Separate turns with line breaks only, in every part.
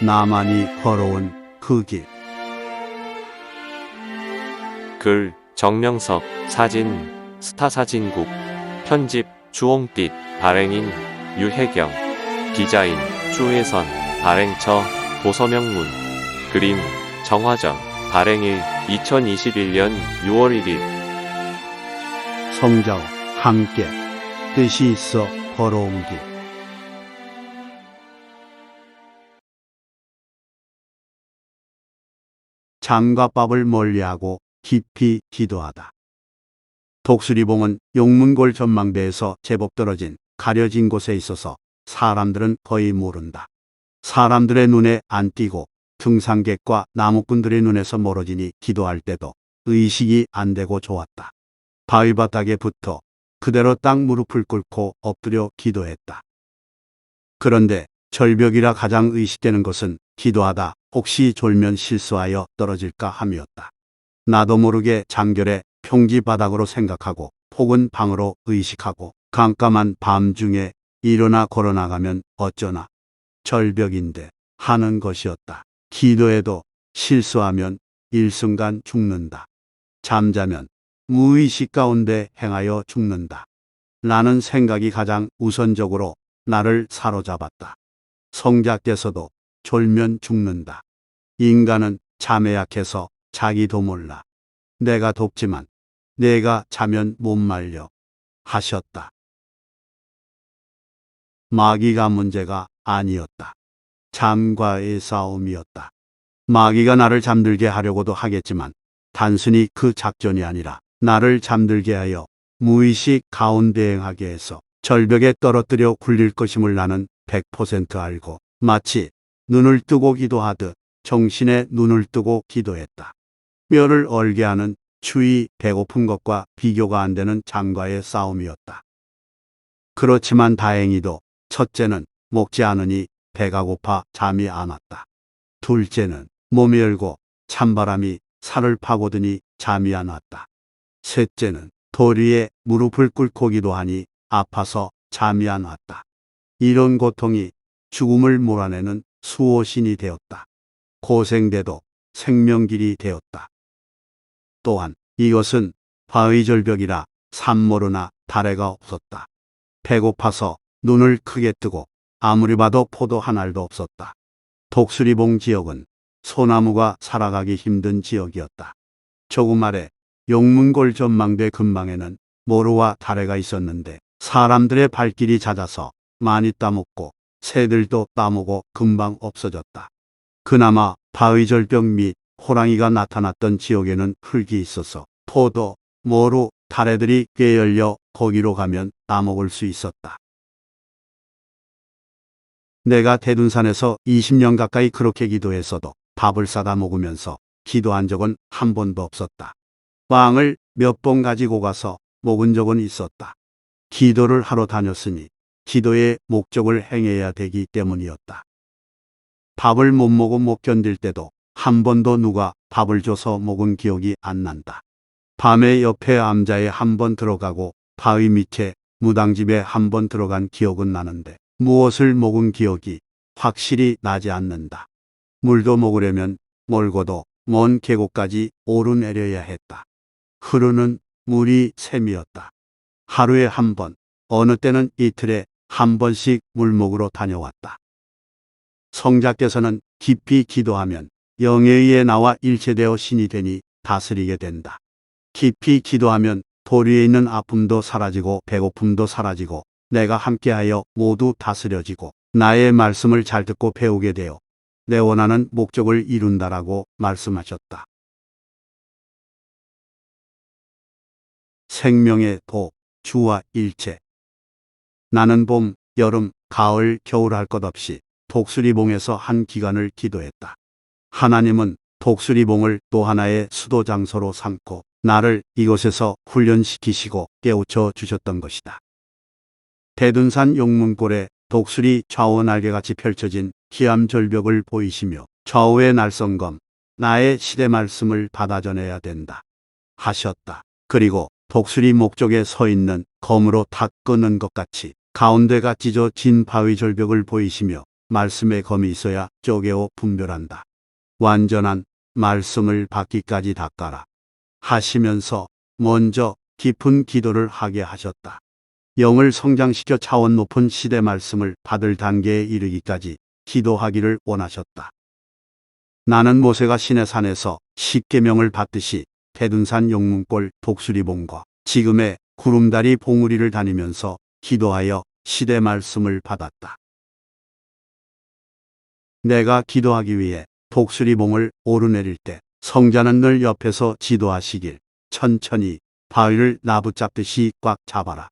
나만이 걸어온 그 길.
글 정명섭 사진 스타사진국 편집 주홍빛 발행인 유혜경 디자인 주혜선 발행처 도서명문 그림 정화정 발행일 2021년 6월 1일
성자와 함께 뜻이 있어 걸어온 길. 장과밥을 멀리하고 깊이 기도하다. 독수리봉은 용문골 전망대에서 제법 떨어진 가려진 곳에 있어서 사람들은 거의 모른다. 사람들의 눈에 안 띄고 등산객과 나무꾼들의 눈에서 멀어지니 기도할 때도 의식이 안 되고 좋았다. 바위 바닥에 붙어 그대로 땅 무릎을 꿇고 엎드려 기도했다. 그런데 절벽이라 가장 의식되는 것은 기도하다 혹시 졸면 실수하여 떨어질까 함이었다. 나도 모르게 장결에 평지 바닥으로 생각하고 혹은 방으로 의식하고 깜깜한 밤중에 일어나 걸어나가면 어쩌나 절벽인데 하는 것이었다. 기도해도 실수하면 일순간 죽는다. 잠자면 무의식 가운데 행하여 죽는다. 라는 생각이 가장 우선적으로 나를 사로잡았다. 성자께서도 졸면 죽는다. 인간은 잠에 약해서 자기도 몰라. 내가 돕지만 내가 자면 못 말려 하셨다. 마귀가 문제가 아니었다. 잠과의 싸움이었다. 마귀가 나를 잠들게 하려고도 하겠지만 단순히 그 작전이 아니라 나를 잠들게 하여 무의식 가운데 행하게 해서 절벽에 떨어뜨려 굴릴 것임을 나는 100% 알고 마치 눈을 뜨고 기도하듯 정신에 눈을 뜨고 기도했다. 뼈를 얼게 하는 추위 배고픈 것과 비교가 안 되는 장과의 싸움이었다. 그렇지만 다행히도 첫째는 먹지 않으니 배가 고파 잠이 안 왔다. 둘째는 몸이 열고 찬바람이 살을 파고드니 잠이 안 왔다. 셋째는 돌 위에 무릎을 꿇고 기도하니 아파서 잠이 안 왔다. 이런 고통이 죽음을 몰아내는 수호신이 되었다. 고생돼도 생명길이 되었다. 또한 이것은 바의 절벽이라 산모르나 다래가 없었다. 배고파서 눈을 크게 뜨고 아무리 봐도 포도 한 알도 없었다. 독수리봉 지역은 소나무가 살아가기 힘든 지역이었다. 조금 아래 용문골 전망대 근방에는 모루와 다래가 있었는데 사람들의 발길이 잦아서 많이 따먹고 새들도 따먹고 금방 없어졌다. 그나마 바위 절벽 및 호랑이가 나타났던 지역에는 흙이 있어서 포도, 모루, 다래들이 꽤 열려 거기로 가면 따먹을 수 있었다. 내가 대둔산에서 20년 가까이 그렇게 기도했어도 밥을 싸다 먹으면서 기도한 적은 한 번도 없었다. 빵을 몇 번 가지고 가서 먹은 적은 있었다. 기도를 하러 다녔으니 기도의 목적을 행해야 되기 때문이었다. 밥을 못 먹고 못 견딜 때도 한 번도 누가 밥을 줘서 먹은 기억이 안 난다. 밤에 옆에 암자에 한 번 들어가고 바위 밑에 무당집에 한 번 들어간 기억은 나는데 무엇을 먹은 기억이 확실히 나지 않는다. 물도 먹으려면 멀고도 먼 계곡까지 오르내려야 했다. 흐르는 물이 샘이었다. 하루에 한 번, 어느 때는 이틀에 한 번씩 물 먹으러 다녀왔다. 성자께서는 깊이 기도하면 영에 의해 나와 일체되어 신이 되니 다스리게 된다. 깊이 기도하면 돌 위에 있는 아픔도 사라지고 배고픔도 사라지고 내가 함께하여 모두 다스려지고 나의 말씀을 잘 듣고 배우게 되어 내 원하는 목적을 이룬다라고 말씀하셨다. 생명의 도, 주와 일체. 나는 봄, 여름, 가을, 겨울 할 것 없이 독수리봉에서 한 기간을 기도했다. 하나님은 독수리봉을 또 하나의 수도 장소로 삼고 나를 이곳에서 훈련시키시고 깨우쳐 주셨던 것이다. 대둔산 용문골에 독수리 좌우 날개같이 펼쳐진 기암 절벽을 보이시며 좌우의 날성검 나의 시대 말씀을 받아 전해야 된다 하셨다. 그리고 독수리 목적에 서 있는 검으로 탁 끄는 것 같이 가운데가 찢어 진 바위 절벽을 보이시며 말씀에 검이 있어야 쪼개어 분별한다. 완전한 말씀을 받기까지 닦아라. 하시면서 먼저 깊은 기도를 하게 하셨다. 영을 성장시켜 차원 높은 시대 말씀을 받을 단계에 이르기까지 기도하기를 원하셨다. 나는 모세가 신의 산에서 십계명을 받듯이 대둔산 용문골 독수리봉과 지금의 구름다리 봉우리를 다니면서 기도하여 시대 말씀을 받았다. 내가 기도하기 위해 독수리봉을 오르내릴 때 성자는 늘 옆에서 지도하시길 천천히 바위를 나붙잡듯이 꽉 잡아라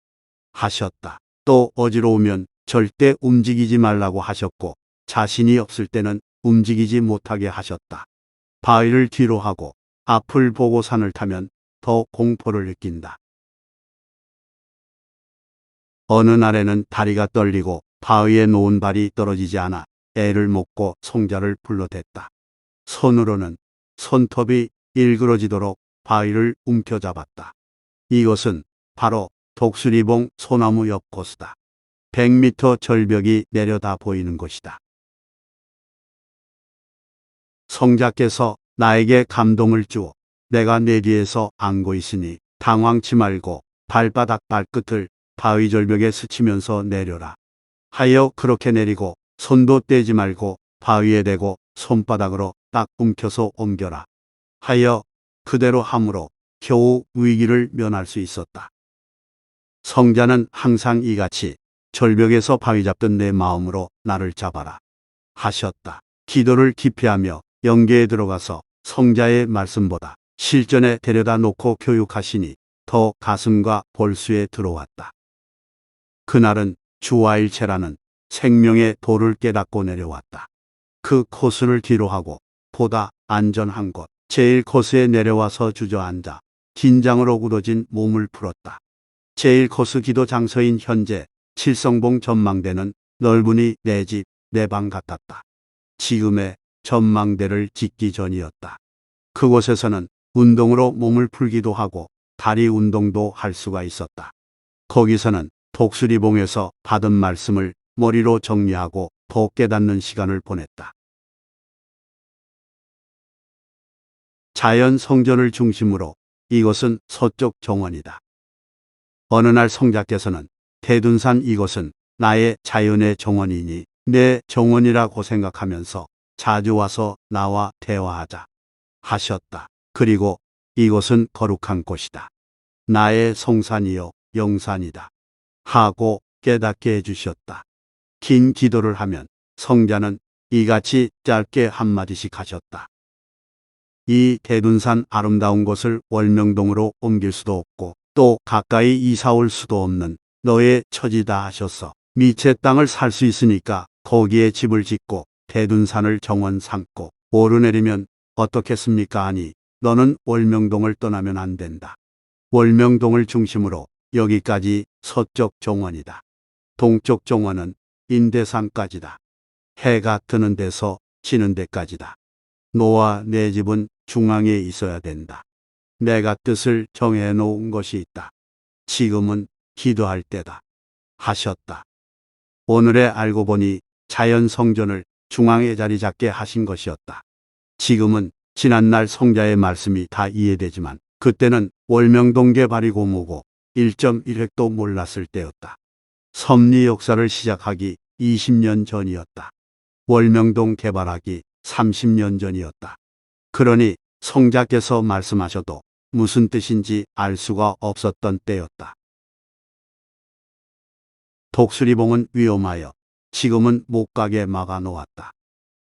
하셨다. 또 어지러우면 절대 움직이지 말라고 하셨고 자신이 없을 때는 움직이지 못하게 하셨다. 바위를 뒤로 하고 앞을 보고 산을 타면 더 공포를 느낀다. 어느 날에는 다리가 떨리고 바위에 놓은 발이 떨어지지 않아 애를 먹고 송자를 불러댔다. 손으로는 손톱이 일그러지도록 바위를 움켜잡았다. 이곳은 바로 독수리봉 소나무 옆 코스다. 100m 절벽이 내려다 보이는 곳이다. 성자께서 나에게 감동을 주어 내가 내 뒤에서 안고 있으니 당황치 말고 발바닥 발끝을 바위 절벽에 스치면서 내려라. 하여 그렇게 내리고 손도 떼지 말고 바위에 대고 손바닥으로 딱 움켜서 옮겨라. 하여 그대로 함으로 겨우 위기를 면할 수 있었다. 성자는 항상 이같이 절벽에서 바위 잡던 내 마음으로 나를 잡아라. 하셨다. 기도를 기피하며 영계에 들어가서 성자의 말씀보다 실전에 데려다 놓고 교육하시니 더 가슴과 볼수에 들어왔다. 그날은 주와일체라는 생명의 도를 깨닫고 내려왔다. 그 코스를 뒤로 하고 보다 안전한 곳 제일 코스에 내려와서 주저앉아 긴장으로 굳어진 몸을 풀었다. 제일 코스 기도 장소인 현재 칠성봉 전망대는 넓으니 내 집, 내 방 같았다. 지금의 전망대를 짓기 전이었다. 그곳에서는 운동으로 몸을 풀기도 하고 다리 운동도 할 수가 있었다. 거기서는 독수리봉에서 받은 말씀을 머리로 정리하고 더 깨닫는 시간을 보냈다. 자연 성전을 중심으로 이곳은 서쪽 정원이다. 어느 날 성자께서는 대둔산 이곳은 나의 자연의 정원이니 내 정원이라고 생각하면서 자주 와서 나와 대화하자 하셨다. 그리고 이곳은 거룩한 곳이다. 나의 성산이요 영산이다. 하고 깨닫게 해주셨다. 긴 기도를 하면 성자는 이같이 짧게 한마디씩 하셨다. 이 대둔산 아름다운 곳을 월명동으로 옮길 수도 없고 또 가까이 이사 올 수도 없는 너의 처지다 하셔서 미채 땅을 살 수 있으니까 거기에 집을 짓고 대둔산을 정원 삼고 오르내리면 어떻겠습니까 하니 너는 월명동을 떠나면 안 된다. 월명동을 중심으로 여기까지 서쪽 정원이다. 동쪽 정원은 인대산까지다. 해가 뜨는 데서 지는 데까지다. 너와 내 집은 중앙에 있어야 된다. 내가 뜻을 정해 놓은 것이 있다. 지금은 기도할 때다. 하셨다. 오늘에 알고 보니 자연 성전을 중앙에 자리 잡게 하신 것이었다. 지금은 지난날 성자의 말씀이 다 이해되지만 그때는 월명동 개발이 고무고 1.1획도 몰랐을 때였다. 섭리 역사를 시작하기 20년 전이었다. 월명동 개발하기 30년 전이었다. 그러니 성자께서 말씀하셔도 무슨 뜻인지 알 수가 없었던 때였다. 독수리봉은 위험하여 지금은 못 가게 막아 놓았다.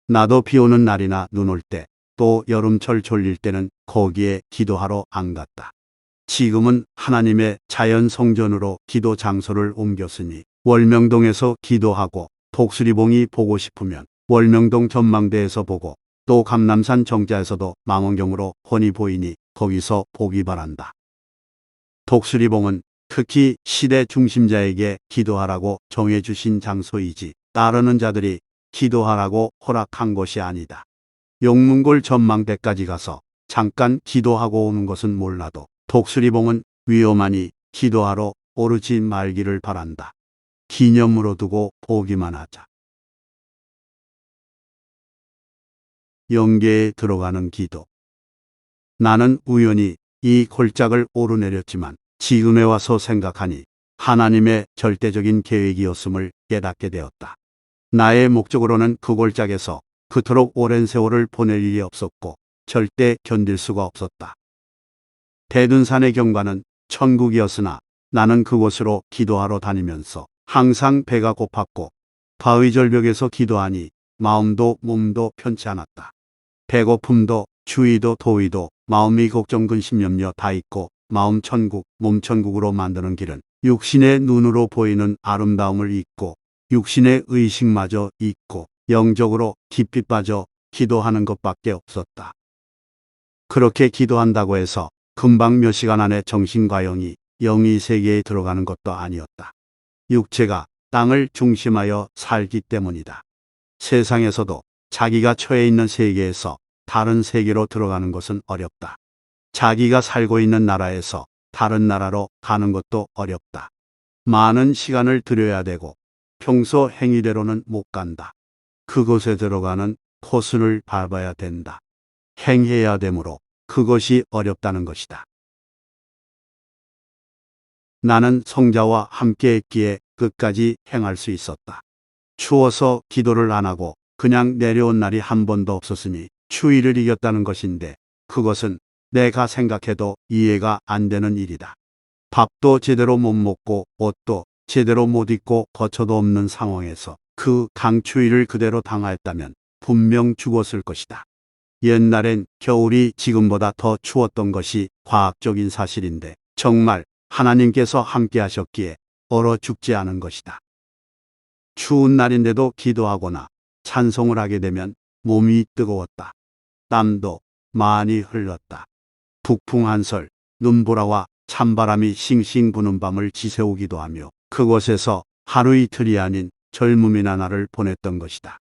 나도 비 오는 날이나 눈 올 때, 또 여름철 졸릴 때는 거기에 기도하러 안 갔다. 지금은 하나님의 자연 성전으로 기도 장소를 옮겼으니 월명동에서 기도하고 독수리봉이 보고 싶으면 월명동 전망대에서 보고 또 감남산 정자에서도 망원경으로 훤히 보이니 거기서 보기 바란다. 독수리봉은 특히 시대 중심자에게 기도하라고 정해주신 장소이지 따르는 자들이 기도하라고 허락한 것이 아니다. 용문골 전망대까지 가서 잠깐 기도하고 오는 것은 몰라도 독수리봉은 위험하니 기도하러 오르지 말기를 바란다. 기념으로 두고 보기만 하자. 영계에 들어가는 기도. 나는 우연히 이 골짜기를 오르내렸지만 지금에 와서 생각하니 하나님의 절대적인 계획이었음을 깨닫게 되었다. 나의 목적으로는 그 골짜기에서 그토록 오랜 세월을 보낼 일이 없었고 절대 견딜 수가 없었다. 대둔산의 경관은 천국이었으나 나는 그곳으로 기도하러 다니면서 항상 배가 고팠고 바위 절벽에서 기도하니 마음도 몸도 편치 않았다. 배고픔도 주의도 도의도 마음이 걱정 근심 염려 다 있고 마음 천국 몸 천국으로 만드는 길은 육신의 눈으로 보이는 아름다움을 잊고 육신의 의식마저 잊고 영적으로 깊이 빠져 기도하는 것밖에 없었다. 그렇게 기도한다고 해서 금방 몇 시간 안에 정신과 영이 영이 세계에 들어가는 것도 아니었다. 육체가 땅을 중심하여 살기 때문이다. 세상에서도 자기가 처해 있는 세계에서 다른 세계로 들어가는 것은 어렵다. 자기가 살고 있는 나라에서 다른 나라로 가는 것도 어렵다. 많은 시간을 들여야 되고 평소 행위대로는 못 간다. 그곳에 들어가는 코스를 밟아야 된다. 행해야 되므로 그것이 어렵다는 것이다. 나는 성자와 함께 했기에 끝까지 행할 수 있었다. 추워서 기도를 안 하고 그냥 내려온 날이 한 번도 없었으니 추위를 이겼다는 것인데 그것은 내가 생각해도 이해가 안 되는 일이다. 밥도 제대로 못 먹고 옷도 제대로 못 입고 거처도 없는 상황에서 그 강추위를 그대로 당하였다면 분명 죽었을 것이다. 옛날엔 겨울이 지금보다 더 추웠던 것이 과학적인 사실인데 정말 하나님께서 함께 하셨기에 얼어 죽지 않은 것이다. 추운 날인데도 기도하거나 찬송을 하게 되면 몸이 뜨거웠다. 땀도 많이 흘렀다. 북풍 한설, 눈보라와 찬바람이 싱싱 부는 밤을 지새우기도 하며 그곳에서 하루 이틀이 아닌 젊음이나 날을 보냈던 것이다.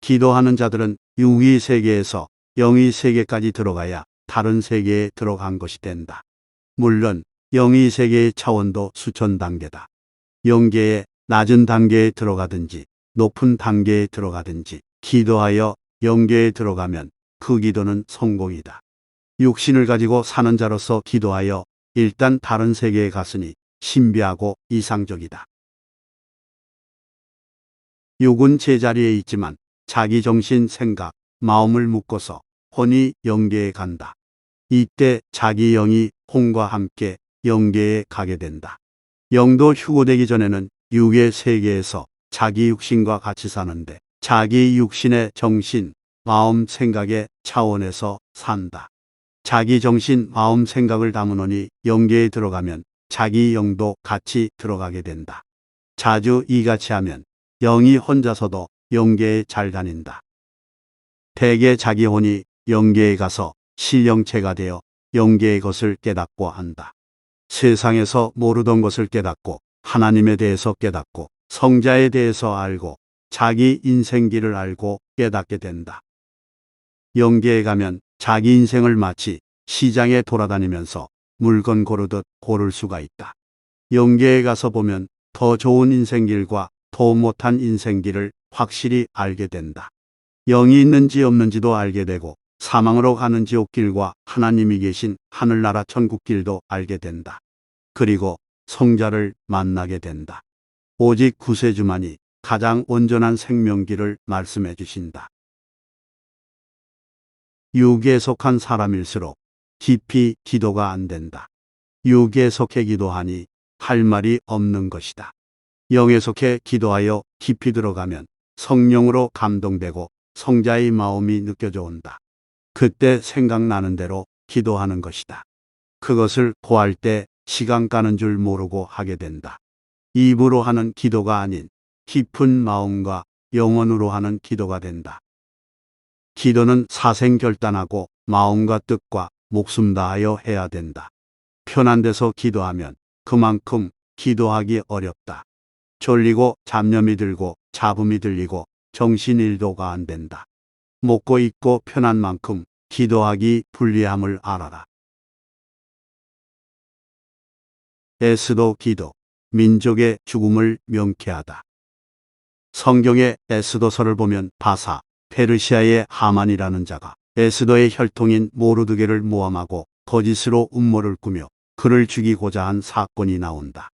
기도하는 자들은 육의 세계에서 영의 세계까지 들어가야 다른 세계에 들어간 것이 된다. 물론 영의 세계의 차원도 수천 단계다. 영계의 낮은 단계에 들어가든지 높은 단계에 들어가든지 기도하여 영계에 들어가면 그 기도는 성공이다. 육신을 가지고 사는 자로서 기도하여 일단 다른 세계에 갔으니 신비하고 이상적이다. 육은 제자리에 있지만 자기 정신 생각, 마음을 묶어서 혼이 영계에 간다. 이때 자기 영이 혼과 함께 영계에 가게 된다. 영도 휴고되기 전에는 육의 세계에서 자기 육신과 같이 사는데 자기 육신의 정신, 마음, 생각의 차원에서 산다. 자기 정신, 마음, 생각을 담으노니 영계에 들어가면 자기 영도 같이 들어가게 된다. 자주 이같이 하면 영이 혼자서도 영계에 잘 다닌다. 대개 자기 혼이 영계에 가서 실령체가 되어 영계의 것을 깨닫고 한다. 세상에서 모르던 것을 깨닫고 하나님에 대해서 깨닫고 성자에 대해서 알고 자기 인생길을 알고 깨닫게 된다. 영계에 가면 자기 인생을 마치 시장에 돌아다니면서 물건 고르듯 고를 수가 있다. 영계에 가서 보면 더 좋은 인생길과 더 못한 인생길을 확실히 알게 된다. 영이 있는지 없는지도 알게 되고 사망으로 가는 지옥길과 하나님이 계신 하늘나라 천국길도 알게 된다. 그리고 성자를 만나게 된다. 오직 구세주만이 가장 온전한 생명길을 말씀해 주신다. 육에 속한 사람일수록 깊이 기도가 안 된다. 육에 속해 기도하니 할 말이 없는 것이다. 영에 속해 기도하여 깊이 들어가면 성령으로 감동되고 성자의 마음이 느껴져 온다. 그때 생각나는 대로 기도하는 것이다. 그것을 고할 때 시간 가는 줄 모르고 하게 된다. 입으로 하는 기도가 아닌 깊은 마음과 영혼으로 하는 기도가 된다. 기도는 사생결단하고 마음과 뜻과 목숨 다하여 해야 된다. 편한 데서 기도하면 그만큼 기도하기 어렵다. 졸리고 잡념이 들고 잡음이 들리고 정신일도가 안 된다. 먹고 있고 편한 만큼 기도하기 불리함을 알아라. 에스도 기도, 민족의 죽음을 명쾌하다. 성경의 에스도서를 보면 바사, 페르시아의 하만이라는 자가 에스더의 혈통인 모르드게를 모함하고 거짓으로 음모를 꾸며 그를 죽이고자 한 사건이 나온다.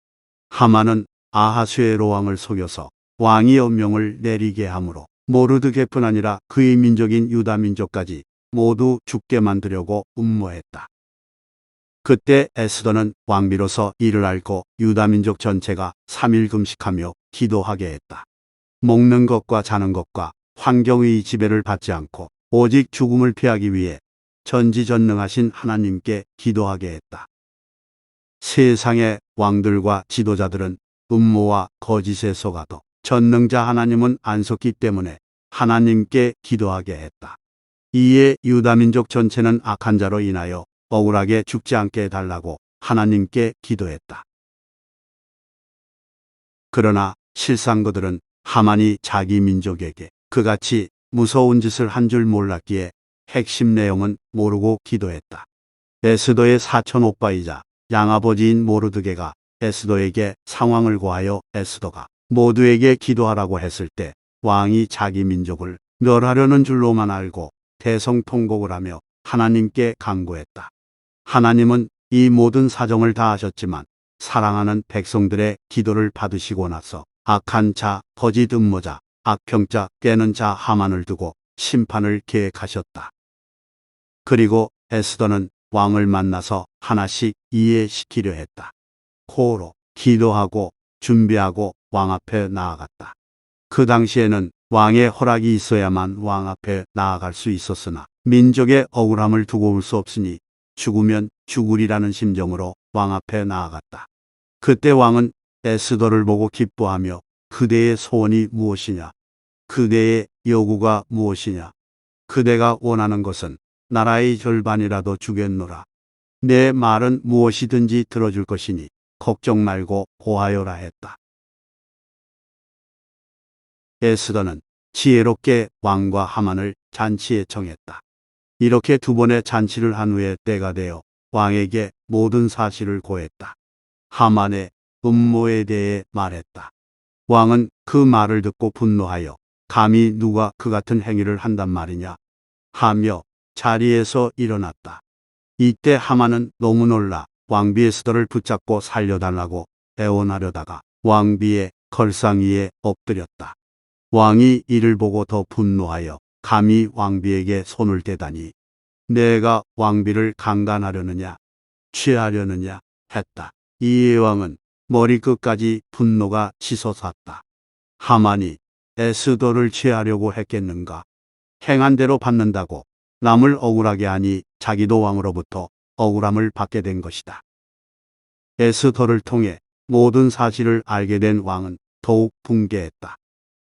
하만은 아하수에로 왕을 속여서 왕이 엄명을 내리게 하므로 모르드게뿐 아니라 그의 민족인 유다 민족까지 모두 죽게 만들려고 음모했다. 그때 에스더는 왕비로서 이를 알고 유다 민족 전체가 3일 금식하며 기도하게 했다. 먹는 것과 자는 것과 환경의 지배를 받지 않고 오직 죽음을 피하기 위해 전지전능하신 하나님께 기도하게 했다. 세상의 왕들과 지도자들은 음모와 거짓에 속아도 전능자 하나님은 안 속기 때문에 하나님께 기도하게 했다. 이에 유다민족 전체는 악한 자로 인하여 억울하게 죽지 않게 해달라고 하나님께 기도했다. 그러나 실상 그들은 하만이 자기 민족에게 그같이 무서운 짓을 한 줄 몰랐기에 핵심 내용은 모르고 기도했다. 에스더의 사촌 오빠이자 양아버지인 모르드게가 에스더에게 상황을 고하여 에스더가 모두에게 기도하라고 했을 때 왕이 자기 민족을 멸하려는 줄로만 알고 대성통곡을 하며 하나님께 간구했다. 하나님은 이 모든 사정을 다 아셨지만 사랑하는 백성들의 기도를 받으시고 나서 악한 자, 거짓 음모자, 악평자, 깨는 자 하만을 두고 심판을 계획하셨다. 그리고 에스더는 왕을 만나서 하나씩 이해시키려 했다. 코로 기도하고 준비하고 왕 앞에 나아갔다. 그 당시에는 왕의 허락이 있어야만 왕 앞에 나아갈 수 있었으나 민족의 억울함을 두고 올 수 없으니 죽으면 죽으리라는 심정으로 왕 앞에 나아갔다. 그때 왕은 에스더를 보고 기뻐하며 그대의 소원이 무엇이냐? 그대의 요구가 무엇이냐? 그대가 원하는 것은 나라의 절반이라도 주겠노라. 내 말은 무엇이든지 들어줄 것이니 걱정 말고 고하여라 했다. 에스더는 지혜롭게 왕과 하만을 잔치에 청했다. 이렇게 두 번의 잔치를 한 후에 때가 되어 왕에게 모든 사실을 고했다. 하만의 음모에 대해 말했다. 왕은 그 말을 듣고 분노하여 감히 누가 그 같은 행위를 한단 말이냐 하며 자리에서 일어났다. 이때 하만은 너무 놀라 왕비 에스더를 붙잡고 살려달라고 애원하려다가 왕비의 걸상 위에 엎드렸다. 왕이 이를 보고 더 분노하여 감히 왕비에게 손을 대다니 내가 왕비를 강간하려느냐 취하려느냐 했다. 이에 왕은 머리끝까지 분노가 치솟았다. 하만이 에스더를 취하려고 했겠는가? 행한 대로 받는다고 남을 억울하게 하니 자기도 왕으로부터 억울함을 받게 된 것이다. 에스더를 통해 모든 사실을 알게 된 왕은 더욱 붕괴했다.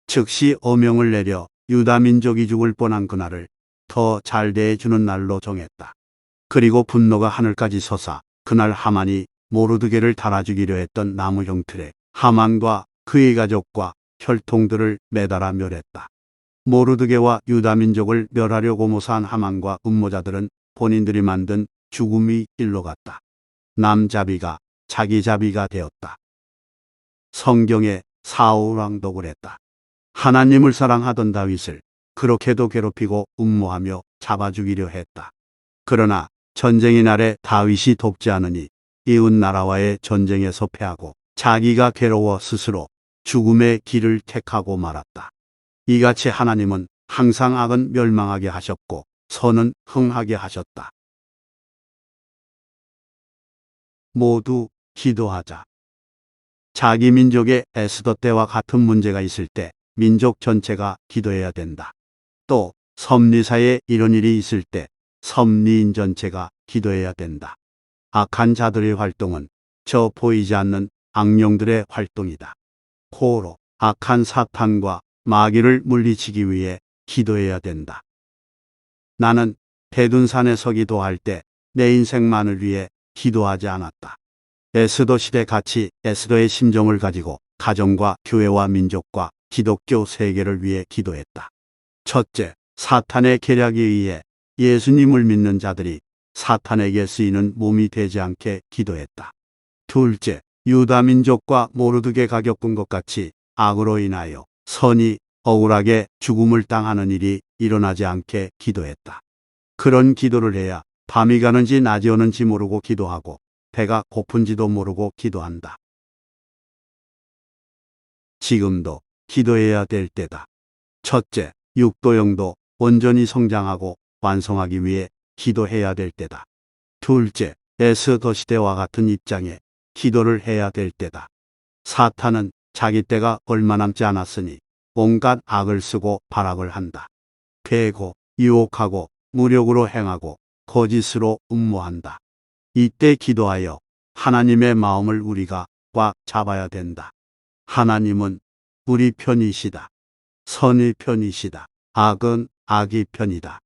즉시 어명을 내려 유다 민족이 죽을 뻔한 그날을 더 잘 대해주는 날로 정했다. 그리고 분노가 하늘까지 솟아 그날 하만이 모르드게를 달아 죽이려 했던 나무 형틀에 하만과 그의 가족과 혈통들을 매달아 멸했다. 모르드게와 유다 민족을 멸하려고 모사한 하만과 음모자들은 본인들이 만든 죽음이 일로 갔다. 남자비가 자기 자비가 되었다. 성경에 사울왕도 그랬다. 하나님을 사랑하던 다윗을 그렇게도 괴롭히고 음모하며 잡아 죽이려 했다. 그러나 전쟁의 날에 다윗이 돕지 않으니 이웃 나라와의 전쟁에서 패하고 자기가 괴로워 스스로 죽음의 길을 택하고 말았다. 이같이 하나님은 항상 악은 멸망하게 하셨고 선은 흥하게 하셨다. 모두 기도하자. 자기 민족의 에스더 때와 같은 문제가 있을 때 민족 전체가 기도해야 된다. 또 섭리사에 이런 일이 있을 때 섭리인 전체가 기도해야 된다. 악한 자들의 활동은 저 보이지 않는 악령들의 활동이다. 코로 악한 사탄과 마귀를 물리치기 위해 기도해야 된다. 나는 대둔산에서 기도할 때 내 인생만을 위해 기도하지 않았다. 에스더 시대 같이 에스더의 심정을 가지고 가정과 교회와 민족과 기독교 세계를 위해 기도했다. 첫째, 사탄의 계략에 의해 예수님을 믿는 자들이 사탄에게 쓰이는 몸이 되지 않게 기도했다. 둘째, 유다 민족과 모르드게 가 겪은 것 같이 악으로 인하여 선이 억울하게 죽음을 당하는 일이 일어나지 않게 기도했다. 그런 기도를 해야 밤이 가는지 낮이 오는지 모르고 기도하고 배가 고픈지도 모르고 기도한다. 지금도 기도해야 될 때다. 첫째, 육도영도 온전히 성장하고 완성하기 위해 기도해야 될 때다. 둘째, 에스더 시대와 같은 입장에 기도를 해야 될 때다. 사탄은 자기 때가 얼마 남지 않았으니 온갖 악을 쓰고 발악을 한다. 패고, 유혹하고, 무력으로 행하고, 거짓으로 음모한다. 이때 기도하여 하나님의 마음을 우리가 꽉 잡아야 된다. 하나님은 우리 편이시다. 선의 편이시다. 악은 악의 편이다.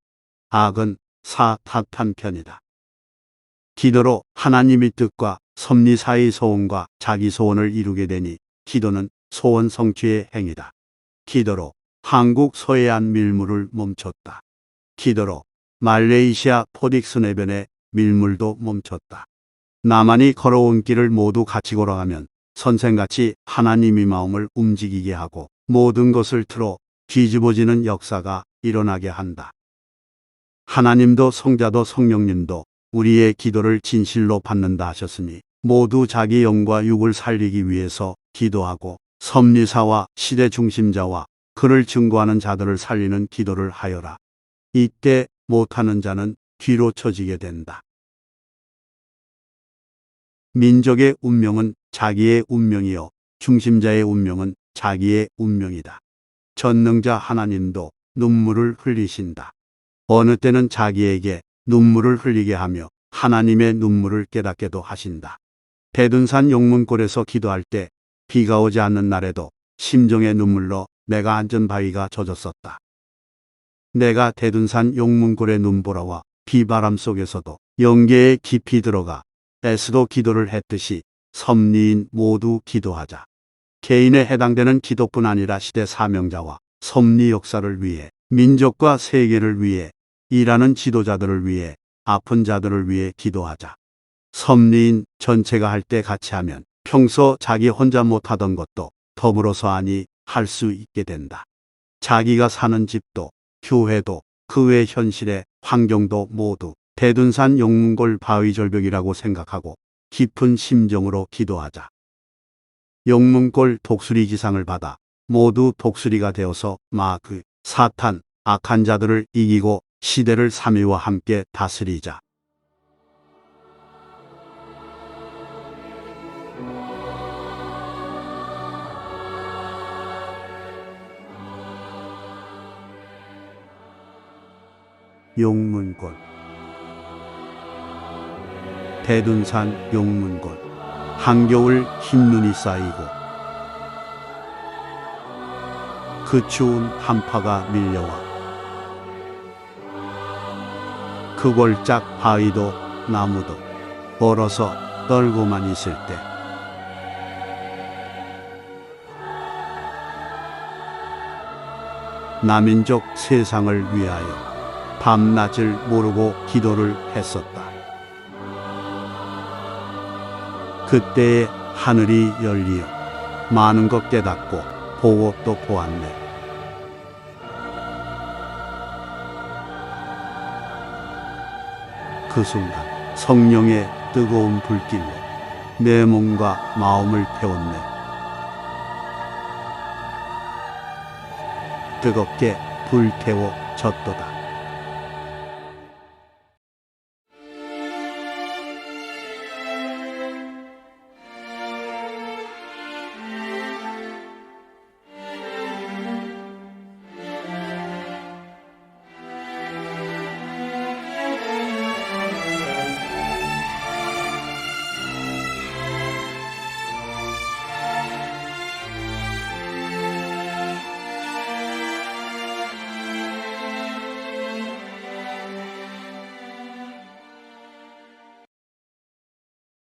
악은 사탄 편이다. 기도로 하나님의 뜻과 섭리 사이 소원과 자기 소원을 이루게 되니 기도는 소원 성취의 행위다. 기도로 한국 서해안 밀물을 멈췄다. 기도로 말레이시아 포딕스 내변의 밀물도 멈췄다. 나만이 걸어온 길을 모두 같이 걸어가면 선생같이 하나님의 마음을 움직이게 하고 모든 것을 틀어 뒤집어지는 역사가 일어나게 한다. 하나님도 성자도 성령님도 우리의 기도를 진실로 받는다 하셨으니 모두 자기 영과 육을 살리기 위해서 기도하고 섭리사와 시대 중심자와 그를 증거하는 자들을 살리는 기도를 하여라. 이때 못하는 자는 뒤로 처지게 된다. 민족의 운명은 자기의 운명이요. 중심자의 운명은 자기의 운명이다. 전능자 하나님도 눈물을 흘리신다. 어느 때는 자기에게 눈물을 흘리게 하며 하나님의 눈물을 깨닫게도 하신다. 대둔산 용문골에서 기도할 때 비가 오지 않는 날에도 심정의 눈물로 내가 앉은 바위가 젖었었다. 내가 대둔산 용문골의 눈보라와 비바람 속에서도 영계에 깊이 들어가 애스도 기도를 했듯이 섭리인 모두 기도하자. 개인에 해당되는 기도뿐 아니라 시대 사명자와 섭리 역사를 위해 민족과 세계를 위해 일하는 지도자들을 위해 아픈 자들을 위해 기도하자. 섭리인 전체가 할 때 같이 하면 평소 자기 혼자 못하던 것도 더불어서 하니 할 수 있게 된다. 자기가 사는 집도 교회도 그 외 현실의 환경도 모두 대둔산 용문골 바위 절벽이라고 생각하고 깊은 심정으로 기도하자. 용문골 독수리 지상을 받아 모두 독수리가 되어서 마그 사탄 악한 자들을 이기고 시대를 삼위와 함께 다스리자. 용문골 대둔산 용문골 한겨울 흰눈이 쌓이고 그 추운 한파가 밀려와 그 골짝 바위도 나무도 얼어서 떨고만 있을 때 남인족 세상을 위하여 밤낮을 모르고 기도를 했었다. 그때에 하늘이 열리어 많은 것 깨닫고 보고 또 보았네. 그 순간 성령의 뜨거운 불길로 내 몸과 마음을 태웠네. 뜨겁게 불태워 졌도다.